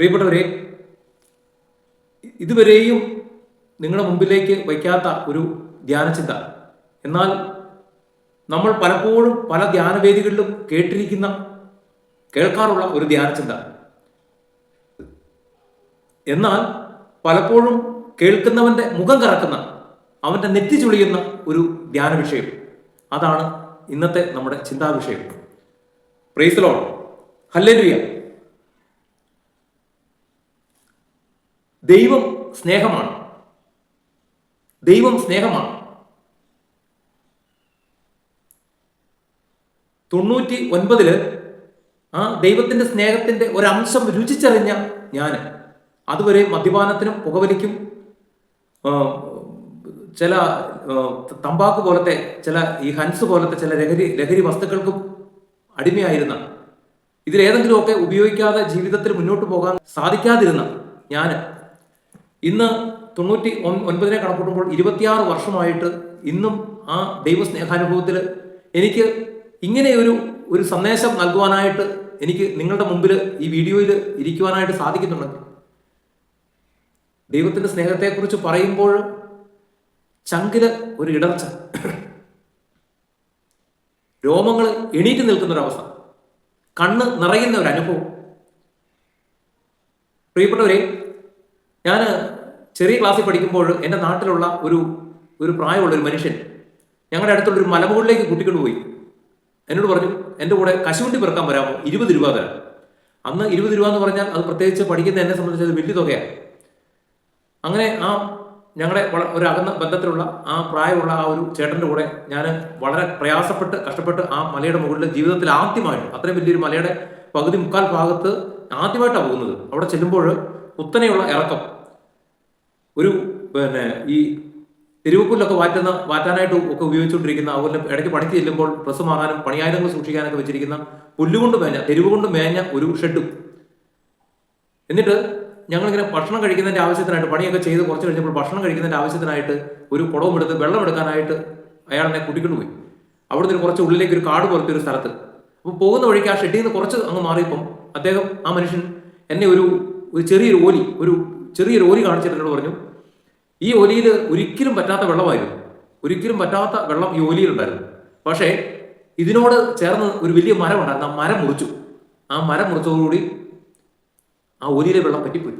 പ്രിയപ്പെട്ടവരെ ഇതുവരെയും നിങ്ങളുടെ മുമ്പിലേക്ക് വയ്ക്കാത്ത ഒരു ധ്യാനചിന്ത. എന്നാൽ നമ്മൾ പലപ്പോഴും പല ധ്യാനവേദികളിലും കേട്ടിരിക്കുന്ന കേൾക്കാറുള്ള ഒരു ധ്യാനചിന്ത. എന്നാൽ പലപ്പോഴും കേൾക്കുന്നവന്റെ മുഖം കറക്കുന്ന അവന്റെ നെറ്റി ചുളിയുന്ന ഒരു ധ്യാന വിഷയം അതാണ് ഇന്നത്തെ നമ്മുടെ ചിന്താവിഷയം. പ്രൈസലോൺ ഹല്ലേലുയ ദൈവം സ്നേഹമാണ്. ദൈവം സ്നേഹമാണ്. തൊണ്ണൂറ്റി ഒൻപതിൽ ആ ദൈവത്തിന്റെ സ്നേഹത്തിന്റെ ഒരംശം രുചിച്ചറിഞ്ഞ ഞാൻ അതുവരെ മദ്യപാനത്തിനും പുകവലിക്കും ചില തമ്പാക്ക് പോലത്തെ ചില ഈ ഹൻസ് പോലത്തെ ചില ലഹരി ലഹരി വസ്തുക്കൾക്കും അടിമയായിരുന്ന ഇതിലേതെങ്കിലുമൊക്കെ ഉപയോഗിക്കാതെ ജീവിതത്തിൽ മുന്നോട്ട് പോകാൻ സാധിക്കാതിരുന്ന ഞാൻ ഇന്ന് തൊണ്ണൂറ്റി ഒൻ- ഒൻപതിനെ കണക്കൂട്ടുമ്പോൾ ഇരുപത്തിയാറ് വർഷമായിട്ട് ഇന്നും ആ ദൈവസ്നേഹാനുഭവത്തിൽ എനിക്ക് ഇങ്ങനെ ഒരു ഒരു സന്ദേശം നൽകുവാനായിട്ട് എനിക്ക് നിങ്ങളുടെ മുമ്പിൽ ഈ വീഡിയോയിൽ ഇരിക്കുവാനായിട്ട് സാധിക്കുന്നുണ്ട്. ദൈവത്തിന്റെ സ്നേഹത്തെക്കുറിച്ച് പറയുമ്പോൾ ചങ്കിൽ ഒരു ഇടർച്ച. രോമങ്ങൾ എണീറ്റ് നിൽക്കുന്ന ഒരവസ്ഥ കണ്ണ് നിറയുന്ന ഒരു അനുഭവം. പ്രിയപ്പെട്ടവരെ ഞാൻ ചെറിയ ക്ലാസ്സിൽ പഠിക്കുമ്പോൾ എന്റെ നാട്ടിലുള്ള ഒരു ഒരു പ്രായമുള്ള ഒരു മനുഷ്യൻ ഞങ്ങളുടെ അടുത്തുള്ള ഒരു മലമുകളിലേക്ക് കൂട്ടിക്കൊണ്ട് പോയി. എന്നോട് പറഞ്ഞു എന്റെ കൂടെ കശുവണ്ടി പിറക്കാൻ വരാമോ? ഇരുപത് രൂപ തരാം. അന്ന് ഇരുപത് രൂപ എന്ന് പറഞ്ഞാൽ അത് പ്രത്യേകിച്ച് പഠിക്കുന്ന എന്നെ സംബന്ധിച്ച് അത് വലിയ തുകയാണ്. അങ്ങനെ ആ ഞങ്ങളുടെ ഒരു അകന്ന ബന്ധത്തിലുള്ള ആ പ്രായമുള്ള ആ ഒരു ചേട്ടന്റെ കൂടെ ഞാൻ വളരെ പ്രയാസപ്പെട്ട് കഷ്ടപ്പെട്ട് ആ മലയുടെ മുകളിൽ ജീവിതത്തിൽ ആദ്യമായിട്ട് അത്രയും വലിയൊരു മലയുടെ പകുതി മുക്കാൽ ഭാഗത്ത് ആദ്യമായിട്ടാണ് പോകുന്നത്. അവിടെ ചെല്ലുമ്പോൾ കുത്തനെയുള്ള ഇറക്കം. ഒരു പിന്നെ ഈ തെരുവുക്കുല്ലൊക്കെ വാറ്റുന്ന വാറ്റാനായിട്ട് ഒക്കെ ഉപയോഗിച്ചുകൊണ്ടിരിക്കുന്ന അതുപോലെ ഇടയ്ക്ക് പണിക്ക് ചെല്ലുമ്പോൾ ഡ്രസ്സ് മാറാനും പണിയായുധങ്ങൾ സൂക്ഷിക്കാനൊക്കെ വെച്ചിരിക്കുന്ന പുല്ലുകൊണ്ട് മേഞ്ഞ തെരുവ് കൊണ്ട് മേഞ്ഞ ഒരു ഷെഡും. എന്നിട്ട് ഞങ്ങളിങ്ങനെ ഭക്ഷണം കഴിക്കുന്നതിന്റെ ആവശ്യത്തിനായിട്ട് പണിയൊക്കെ ചെയ്ത് കുറച്ച് കഴിഞ്ഞപ്പോൾ ഭക്ഷണം കഴിക്കുന്നതിന്റെ ആവശ്യത്തിനായിട്ട് ഒരു കുടവും എടുത്ത് വെള്ളം എടുക്കാനായിട്ട് അയാൾ എന്നെ കൂട്ടിക്കൊണ്ട് പോയി. അവിടുന്ന് ഒരു കുറച്ച് ഉള്ളിലേക്ക് ഒരു കാട് പോലത്തെ ഒരു സ്ഥലത്ത്. അപ്പോൾ പോകുന്ന വഴിക്ക് ആ ഷെഡിൽ നിന്ന് കുറച്ച് അങ്ങ് മാറിയപ്പം അദ്ദേഹം ആ മനുഷ്യൻ എന്നെ ഒരു ഒരു ചെറിയൊരു ഓലി ഒരു ചെറിയൊരു ഓലി കാണിച്ചിട്ട് എന്നോട് പറഞ്ഞു ഈ ഒലിയിൽ ഒരിക്കലും പറ്റാത്ത വെള്ളമായിരുന്നു. ഒരിക്കലും പറ്റാത്ത വെള്ളം ഈ ഒലിയിലുണ്ടായിരുന്നു പക്ഷേ ഇതിനോട് ചേർന്ന് ഒരു വലിയ മരം ഉണ്ടായിരുന്നു ആ മരം മുറിച്ചു. ആ മരം മുറിച്ചതോടുകൂടി ആ ഒലിയിലെ വെള്ളം പറ്റിപ്പോയി.